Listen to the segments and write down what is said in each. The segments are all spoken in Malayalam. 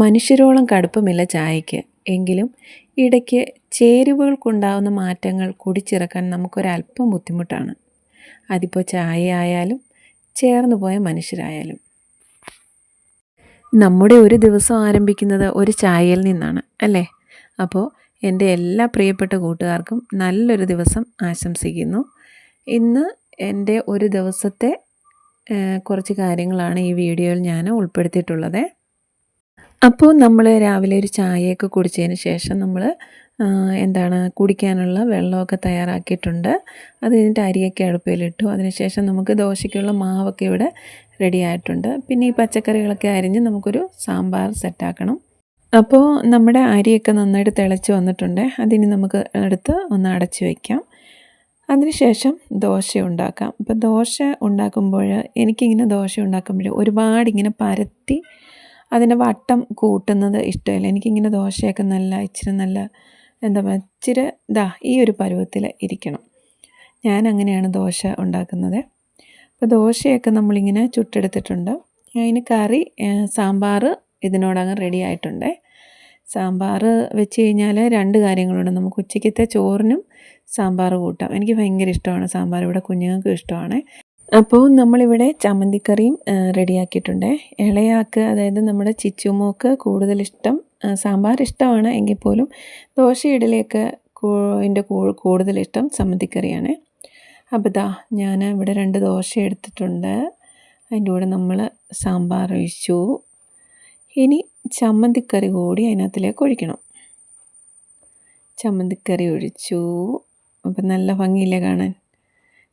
മനുഷ്യരോളം കടുപ്പമില്ല ചായയ്ക്ക്. എങ്കിലും ഇടയ്ക്ക് ചേരുവകൾക്കുണ്ടാകുന്ന മാറ്റങ്ങൾ കുടിച്ചിറക്കാൻ നമുക്കൊരല്പം ബുദ്ധിമുട്ടാണ്. അതിപ്പോൾ ചായ ആയാലും ചേർന്ന് പോയ മനുഷ്യരായാലും. നമ്മുടെ ഒരു ദിവസം ആരംഭിക്കുന്നത് ഒരു ചായയിൽ നിന്നാണ് അല്ലേ? അപ്പോൾ എന്റെ എല്ലാ പ്രിയപ്പെട്ട കൂട്ടുകാർക്കും നല്ലൊരു ദിവസം ആശംസിക്കുന്നു. ഇന്ന് എന്റെ ഒരു ദിവസത്തെ കുറച്ച് കാര്യങ്ങളാണ് ഈ വീഡിയോയിൽ ഞാൻ ഉൾപ്പെടുത്തിയിട്ടുള്ളത്. അപ്പോൾ നമ്മൾ രാവിലെ ഒരു ചായയൊക്കെ കുടിച്ചതിന് ശേഷം നമ്മൾ എന്താണ് കുടിക്കാനുള്ള വെള്ളമൊക്കെ തയ്യാറാക്കിയിട്ടുണ്ട്. അത് കഴിഞ്ഞിട്ട് അരിയൊക്കെ അടുപ്പിലിട്ടു. അതിനുശേഷം നമുക്ക് ദോശയ്ക്കുള്ള മാവൊക്കെ ഇവിടെ റെഡി ആയിട്ടുണ്ട്. പിന്നെ ഈ പച്ചക്കറികളൊക്കെ അരിഞ്ഞ് നമുക്കൊരു സാമ്പാർ സെറ്റാക്കണം. അപ്പോൾ നമ്മുടെ അരിയൊക്കെ നന്നായിട്ട് തിളച്ച് വന്നിട്ടുണ്ട്. അതിനി നമുക്ക് എടുത്ത് ഒന്ന് അടച്ച് വയ്ക്കാം അതിനുശേഷം ദോശ ഉണ്ടാക്കാം. അപ്പോൾ ദോശ ഉണ്ടാക്കുമ്പോൾ എനിക്കിങ്ങനെ ദോശ ഉണ്ടാക്കുമ്പോൾ ഒരുപാട് ഇങ്ങനെ പരത്തി അതിന്റെ വട്ടം കൂട്ടുന്നത് ഇഷ്ടമല്ല. എനിക്കിങ്ങനെ ദോശയൊക്കെ നല്ല ഇച്ചിരി നല്ല എന്താ പറയുക ഇച്ചിരി ഇതാ ഈ ഒരു പരുവത്തിൽ ഇരിക്കണം. ഞാൻ അങ്ങനെയാണ് ദോശ ഉണ്ടാക്കുന്നത്. അപ്പോൾ ദോശയൊക്കെ നമ്മളിങ്ങനെ ചുട്ടെടുത്തിട്ടുണ്ട്. അതിന് കറി സാമ്പാർ ഇതിനോടങ്ങ് റെഡി ആയിട്ടുണ്ട്. സാമ്പാർ വെച്ച് കഴിഞ്ഞാൽ രണ്ട് കാര്യങ്ങളുണ്ട്. നമുക്ക് ഉച്ചയ്ക്കത്തെ ചോറിനും സാമ്പാർ കൂട്ടാം. എനിക്ക് ഭയങ്കര ഇഷ്ടമാണ് സാമ്പാർ. ഇവിടെ കുഞ്ഞുങ്ങൾക്കും ഇഷ്ടമാണ്. അപ്പോൾ നമ്മളിവിടെ ചമ്മന്തിക്കറിയും റെഡിയാക്കിയിട്ടുണ്ട്. ഇളയാക്ക് അതായത് നമ്മുടെ ചിച്ചുമോക്ക് കൂടുതൽ ഇഷ്ടം സാമ്പാർ ഇഷ്ടമാണ് എങ്കിൽ പോലും ദോശ ഇഡലിയൊക്കെ എന്റെ കൂടുതൽ ഇഷ്ടം ചമ്മന്തിക്കറിയാണ്. അപ്പോൾ ഇതാ ഞാൻ ഇവിടെ രണ്ട് ദോശ എടുത്തിട്ടുണ്ട്. അതിന്റെ കൂടെ നമ്മൾ സാമ്പാർ ഒഴിച്ചു. ഇനി ചമ്മന്തിക്കറി കൂടി അതിനകത്തിലേക്ക് ഒഴിക്കണം. ചമ്മന്തിക്കറി ഒഴിച്ചു. അപ്പം നല്ല ഭംഗിയില്ലേ കാണാൻ?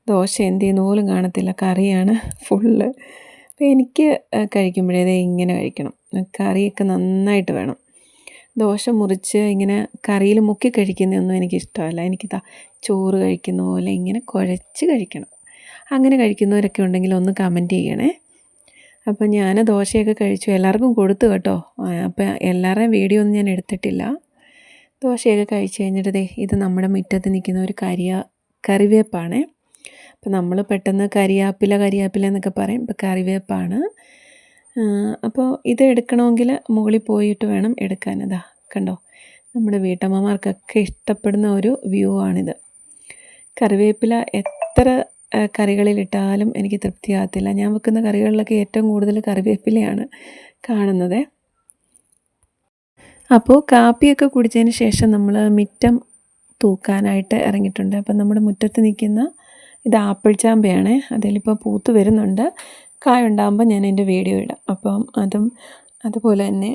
ദോശ എന്ത് ചെയ്യുന്ന പോലും കാണത്തില്ല. കറിയാണ് ഫുള്ള് അപ്പോൾ എനിക്ക് കഴിക്കുമ്പോഴേ ഇങ്ങനെ കഴിക്കണം. കറിയൊക്കെ നന്നായിട്ട് വേണം. ദോശ മുറിച്ച് ഇങ്ങനെ കറിയിൽ മുക്കി കഴിക്കുന്നതൊന്നും എനിക്കിഷ്ടമല്ല. എനിക്കിതാ ചോറ് കഴിക്കുന്ന പോലെ ഇങ്ങനെ കുഴച്ച് കഴിക്കണം. അങ്ങനെ കഴിക്കുന്നവരൊക്കെ ഉണ്ടെങ്കിൽ ഒന്ന് കമന്റ് ചെയ്യണേ. അപ്പോൾ ഞാൻ ദോശയൊക്കെ കഴിച്ചു. എല്ലാവർക്കും കൊടുത്തു കേട്ടോ. അപ്പോൾ എല്ലാവരുടെയും വീഡിയോ ഒന്നും ഞാൻ എടുത്തിട്ടില്ല. ദോശയൊക്കെ കഴിച്ച് കഴിഞ്ഞിട്ട് ഇത് നമ്മുടെ മുറ്റത്ത് നിൽക്കുന്ന ഒരു കരിയ കറിവേപ്പാണേ. അപ്പോൾ നമ്മൾ പെട്ടെന്ന് കരിയാപ്പില കരിയാപ്പില എന്നൊക്കെ പറയും. ഇപ്പോൾ കറിവേപ്പാണ്. അപ്പോൾ ഇത് എടുക്കണമെങ്കിൽ മുകളിൽ പോയിട്ട് വേണം എടുക്കാൻ. ഇതാ കണ്ടോ? നമ്മുടെ വീട്ടമ്മമാർക്കൊക്കെ ഇഷ്ടപ്പെടുന്ന ഒരു വ്യൂ ആണിത്. കറിവേപ്പില എത്ര കറികളിലിട്ടാലും എനിക്ക് തൃപ്തിയാകത്തില്ല. ഞാൻ വെക്കുന്ന കറികളിലൊക്കെ ഏറ്റവും കൂടുതൽ കറിവേപ്പിലയാണ് കാണുന്നത്. അപ്പോൾ കാപ്പിയൊക്കെ കുടിച്ചതിന് ശേഷം നമ്മൾ മിറ്റം തൂക്കാനായിട്ട് ഇറങ്ങിയിട്ടുണ്ട്. അപ്പം നമ്മുടെ മുറ്റത്ത് നിൽക്കുന്ന ഇത് ആപ്പിൾ ചാമ്പയാണ്. അതിലിപ്പോൾ പൂത്ത് വരുന്നുണ്ട്. കായ ഉണ്ടാകുമ്പോൾ ഞാൻ എന്റെ വീഡിയോ ഇടാം. അപ്പം അതും അതുപോലെ തന്നെ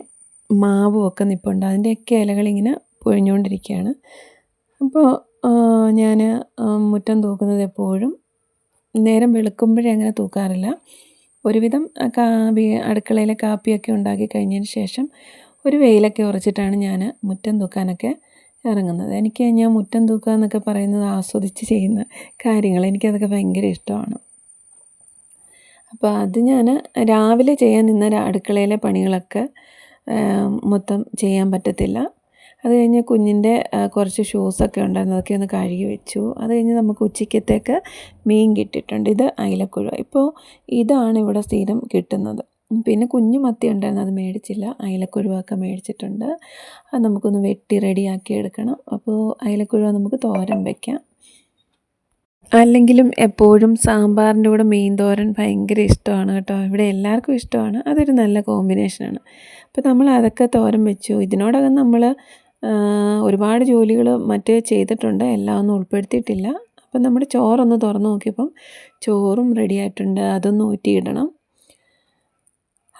മാവും ഒക്കെ നിൽപ്പുണ്ട് അതിന്റെയൊക്കെ ഇലകളിങ്ങനെ പൊഴിഞ്ഞുകൊണ്ടിരിക്കുകയാണ് അപ്പോൾ ഞാൻ മുറ്റം തൂക്കുന്നത് എപ്പോഴും നേരം വെളുക്കുമ്പോഴേ അങ്ങനെ തൂക്കാറില്ല. ഒരുവിധം അടുക്കളയിലെ കാപ്പിയൊക്കെ ഉണ്ടാക്കി കഴിഞ്ഞതിന് ശേഷം ഒരു വെയിലൊക്കെ ഉറച്ചിട്ടാണ് ഞാൻ മുറ്റം തൂക്കാനൊക്കെ ഇറങ്ങുന്നത്. എനിക്ക് ഞാൻ മുറ്റം തൂക്കുക എന്നൊക്കെ പറയുന്നത് ആസ്വദിച്ച് ചെയ്യുന്ന കാര്യങ്ങൾ എനിക്കതൊക്കെ ഭയങ്കര ഇഷ്ടമാണ്. അപ്പോൾ അത് ഞാൻ രാവിലെ ചെയ്യാൻ നിന്ന അടുക്കളയിലെ പണികളൊക്കെ മൊത്തം ചെയ്യാൻ പറ്റത്തില്ല. അത് കഴിഞ്ഞ് കുഞ്ഞിന്റെ കുറച്ച് ഷൂസൊക്കെ ഉണ്ടായിരുന്നു. അതൊക്കെ ഒന്ന് കഴുകി വെച്ചു. അത് കഴിഞ്ഞ് നമുക്ക് ഉച്ചയ്ക്കത്തേക്ക് മീൻ കിട്ടിയിട്ടുണ്ട്. ഇത് അയിലക്കുഴ. ഇപ്പോൾ ഇതാണ് ഇവിടെ സ്ഥിരം കിട്ടുന്നത്. പിന്നെ കുഞ്ഞു മത്തി ഉണ്ടായിരുന്നു അത് മേടിച്ചില്ല. അയിലക്കുഴുവൊക്കെ മേടിച്ചിട്ടുണ്ട്. അത് നമുക്കൊന്ന് വെട്ടി റെഡിയാക്കി എടുക്കണം. അപ്പോൾ അയിലക്കുഴുവ നമുക്ക് തോരൻ വയ്ക്കാം അല്ലെങ്കിലും എപ്പോഴും സാമ്പാറിന്റെ കൂടെ മീൻ തോരൻ ഭയങ്കര ഇഷ്ടമാണ് കേട്ടോ. ഇവിടെ എല്ലാവർക്കും ഇഷ്ടമാണ്. അതൊരു നല്ല കോമ്പിനേഷനാണ്. അപ്പോൾ നമ്മൾ അതൊക്കെ തോരൻ വെച്ചു. ഇതിനോടകം നമ്മൾ ഒരുപാട് ജോലികൾ മറ്റ് ചെയ്തിട്ടുണ്ട്. എല്ലാം ഒന്നും ഉൾപ്പെടുത്തിയിട്ടില്ല. അപ്പം നമ്മുടെ ചോറൊന്ന് തുറന്ന് നോക്കിയപ്പം ചോറും റെഡി ആയിട്ടുണ്ട് അതൊന്ന് ഊറ്റിയിടണം.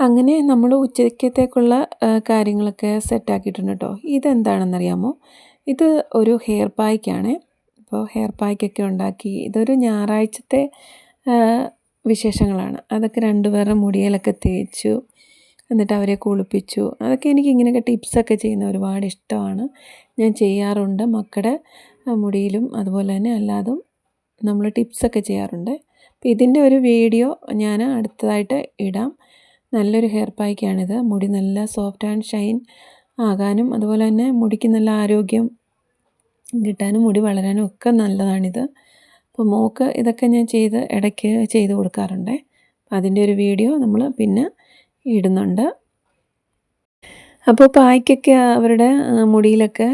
അങ്ങനെ നമ്മൾ ഉച്ചയ്ക്കത്തേക്കുള്ള കാര്യങ്ങളൊക്കെ സെറ്റാക്കിയിട്ടുണ്ട് കേട്ടോ. ഇതെന്താണെന്നറിയാമോ? ഇത് ഒരു ഹെയർ പായ്ക്കാണ് അപ്പോൾ ഹെയർ പായ്ക്കൊക്കെ ഉണ്ടാക്കി ഇതൊരു ഞായറാഴ്ചത്തെ വിശേഷങ്ങളാണ്. അതൊക്കെ രണ്ടുപേരുടെ മുടിയിലൊക്കെ തേച്ചു എന്നിട്ട് അവരെ കുളിപ്പിച്ചു. അതൊക്കെ എനിക്ക് ഇങ്ങനെയൊക്കെ ടിപ്സൊക്കെ ചെയ്യുന്ന ഒരുപാട് ഇഷ്ടമാണ്. ഞാൻ ചെയ്യാറുണ്ട്. മക്കളുടെ മുടിയിലും അതുപോലെ തന്നെ അല്ലാതും നമ്മൾ ടിപ്സൊക്കെ ചെയ്യാറുണ്ട്. അപ്പോൾ ഇതിന്റെ ഒരു വീഡിയോ ഞാൻ അടുത്തതായിട്ട് ഇടാം. നല്ലൊരു ഹെയർ പായ്ക്കാണിത് മുടി നല്ല സോഫ്റ്റ് ആൻഡ് ഷൈൻ ആകാനും അതുപോലെ തന്നെ മുടിക്ക് നല്ല ആരോഗ്യം കിട്ടാനും മുടി വളരാനും ഒക്കെ നല്ലതാണിത്. അപ്പോൾ മോക്ക് ഇതൊക്കെ ഞാൻ ചെയ്ത് ഇടയ്ക്ക് ചെയ്ത് കൊടുക്കാറുണ്ട്. അതിന്റെ ഒരു വീഡിയോ നമ്മൾ പിന്നെ ഇടുന്നുണ്ട്. അപ്പോൾ പായ്ക്കൊക്കെ അവരുടെ മുടിയിലൊക്കെ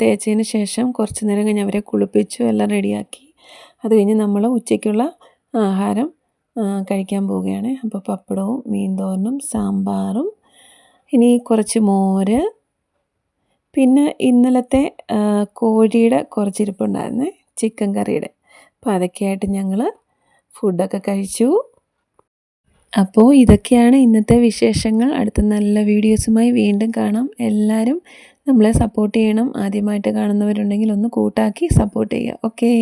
തേച്ചതിന് ശേഷം കുറച്ച് നേരം കഴിഞ്ഞ് അവരെ കുളിപ്പിച്ചു എല്ലാം റെഡിയാക്കി അത് കഴിഞ്ഞ് നമ്മൾ ഉച്ചയ്ക്കുള്ള ആഹാരം കഴിക്കാൻ പോവുകയാണ്. അപ്പോൾ പപ്പടവും മീൻ തോരനും സാമ്പാറും ഇനി കുറച്ച് മോര്. പിന്നെ ഇന്നലത്തെ കോഴിയുടെ കുറച്ച് ഇരിപ്പുണ്ടായിരുന്നേ ചിക്കൻ കറിയുടെ. അപ്പോൾ അതൊക്കെയായിട്ട് ഞങ്ങൾ ഫുഡൊക്കെ കഴിച്ചു. അപ്പോൾ ഇതൊക്കെയാണ് ഇന്നത്തെ വിശേഷങ്ങൾ. അടുത്ത നല്ല വീഡിയോസുമായി വീണ്ടും കാണാം. എല്ലാവരും നമ്മളെ സപ്പോർട്ട് ചെയ്യണം. ആദ്യമായിട്ട് കാണുന്നവരുണ്ടെങ്കിൽ ഒന്ന് കൂട്ടാക്കി സപ്പോർട്ട് ചെയ്യുക. ഓക്കേ.